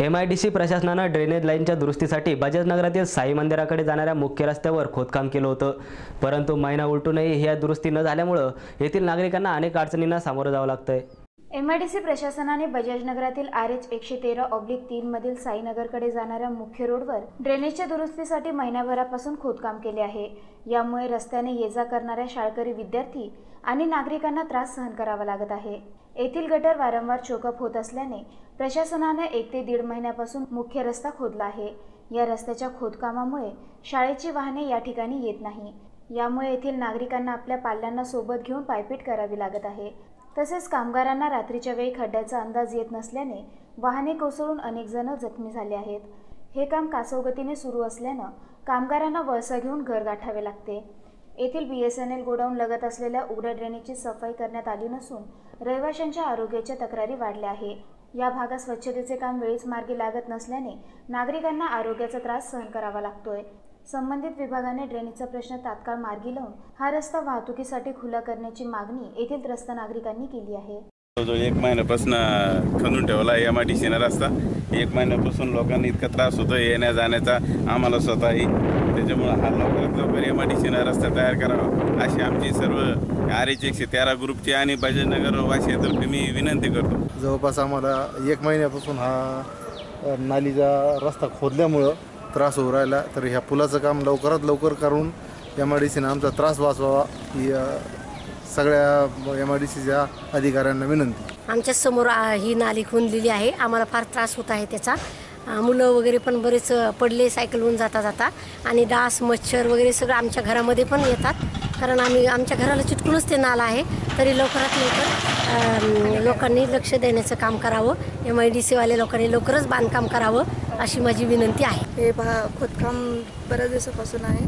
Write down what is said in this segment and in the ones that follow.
M I D C प्रशासनानं drainage लाईनच्या दुरुस्तीसाठी बजाज नगरातील साई मंदिराकडे जाणाऱ्या मुख्य रस्त्यावर खोदकाम केलं होतं. परंतु महिना उलटूनही ह्या दुरुस्ती न झाल्यामुळं येथील नागरिकांना अनेक अडचणींना सामोरं जावं लागतंय. सी प्रशासनाने बजाज नगरातील आर एच एकशे तेरा ऑब्लिक तीन मधील साईनगरकडे जाणाऱ्या मुख्य रोडवर ड्रेनेजच्या दुरुस्तीसाठी महिन्याभरापासून खोदकाम केले आहे. यामुळे रस्त्याने ये जा करणाऱ्या शाळकरी विद्यार्थी आणि नागरिकांना त्रास सहन करावा लागत आहे. येथील गटर वारंवार चोकअप होत असल्याने प्रशासनाने एक ते दीड महिन्यापासून मुख्य रस्ता खोदला आहे. या रस्त्याच्या खोदकामामुळे शाळेची वाहने या ठिकाणी येत नाही. यामुळे येथील नागरिकांना आपल्या पाल्यांना सोबत घेऊन पायपीट करावी लागत आहे. तसेच कामगारांना रात्रीच्या वेळी खड्ड्याचा अंदाज येत नसल्याने वाहने कोसळून अनेक जण जखमी झाले आहेत. हे काम कासवगतीने सुरू असल्यानं कामगारांना वळसा घेऊन घर गाठावे लागते. येथील B S N L godown लगत असलेल्या उघड्या ड्रेनेजची सफाई करण्यात आली नसून रहिवाशांच्या आरोग्याच्या तक्रारी वाढल्या आहे या भागात स्वच्छतेचे काम वेळीच मार्गी लागत नसल्याने नागरिकांना आरोग्याचा त्रास सहन करावा लागतोय. संबंधित विभागाने ड्रेनेजचा प्रश्न तात्काळ मार्गी लावून हा रस्ता वाहतुकीसाठी खुला करण्याची मागणी येथील त्रस्त नागरिकांनी केली आहे. जो एक महिन्यापासून खणून ठेवला एम आय डी सीनं रस्ता. एक महिन्यापासून लोकांना इतका त्रास होतो येण्या जाण्याचा आम्हाला स्वतःही त्याच्यामुळं हा लवकरात लवकर एम आय डी सीनं रस्ता तयार करावा. अशी आमची सर्व आर एच एकशे तेरा ग्रुपची आणि बजाजनगर वाशियातर्फे मी विनंती करतो. जवळपास आम्हाला एक महिन्यापासून हा नालीचा रस्ता खोदल्यामुळं त्रास होऊ राहिला. तर ह्या पुलाचं काम लवकरात लवकर करून एम आय डी सीनं आमचा त्रास वाचवावा ही सगळ्या एम आय डी सीच्या अधिकाऱ्यांना विनंती. आमच्यासमोर आ, ही नाली खुंदलेली आहे. आम्हाला फार त्रास होत आहे त्याचा. आ, मुलं वगैरे पण बरेच अ, पडले सायकलहून जाता जाता. आणि डास मच्छर वगैरे सगळं आमच्या घरामध्ये पण येतात. कारण आम्ही आमच्या घराला चिटकूनच ते नाला आहे. तरी लवकरात लवकर लोकांनी लक्ष देण्याचं काम करावं. एम आय डी सीवाले लोकांनी लवकरच बांधकाम करावं अशी माझी विनंती आहे. हे भा खोदकाम बऱ्याच दिवसापासून आहे.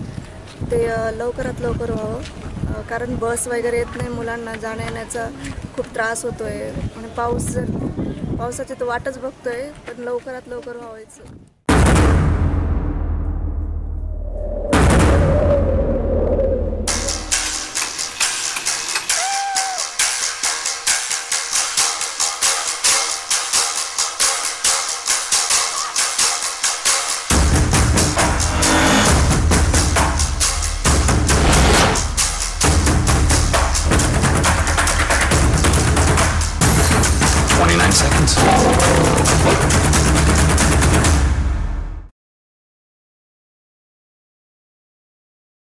ते अ, लवकरात लवकर व्हावं. कारण बस वगैरे येत नाही मुलांना जाण्या येण्याचा खूप त्रास होतो आहे आणि पाऊस जर पावसाची तर वाटच बघतोय पण लवकरात लवकर व्हावायचं seconds.